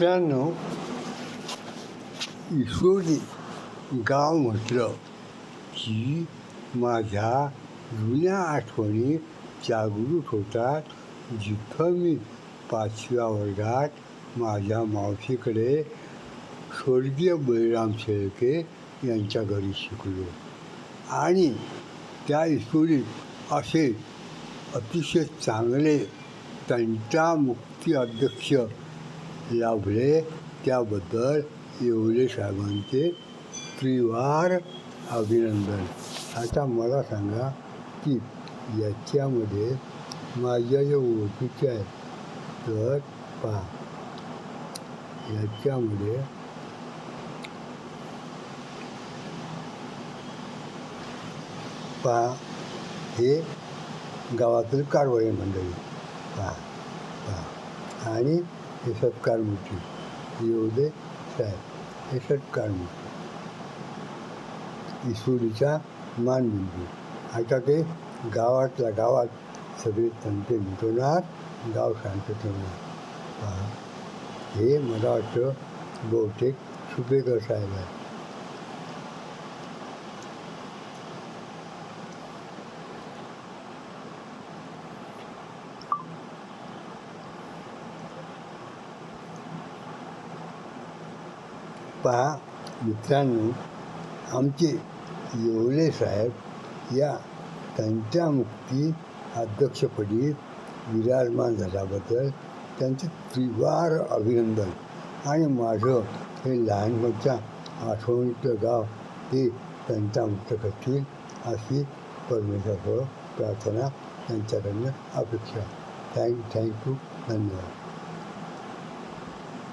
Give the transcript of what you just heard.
मित्रांनो ईश्वरी गाव म्हटलं की माझ्या जुन्या आठवणी जागृत होतात जिथं मी पाचव्या वर्गात माझ्या मावशीकडे स्वर्गीय बळीराम शेळके यांच्या घरी शिकलो. आणि त्या ईश्वरीत असे अतिशय चांगले तंटामुक्ती अध्यक्ष लाभले त्याबद्दल येवले साहेबांचे त्रिवार अभिनंदन. आता मला सांगा की याच्यामध्ये माझ्या जे ओळखीचे आहेत. तर पहा. याच्यामध्ये पहा. हे गावातील कारवाई मंडळी. पहा. पहा. आणि हे सत्कार मूर्ती येऊदे साहेब हे सत्कार ईश्वरीचा मानबिंदू आता ते गावातल्या गावात सगळे तंटे मिटवणार गाव शांत ठेवणार पहा हे मला वाटतं बहुतेक सुपेकर साहेब आहे पहा मित्रांनो आमचे येवले साहेब या तंटामुक्ती अध्यक्षपदी विराजमान झाल्याबद्दल त्यांचे त्रिवार अभिनंदन. आणि माझं हे लहानपणच्या आठवणीचं गाव ते मुक्त करतील अशी परमेश्वर प्रार्थना त्यांच्याकडनं अपेक्षा. थँक थँक्यू धन्यवाद.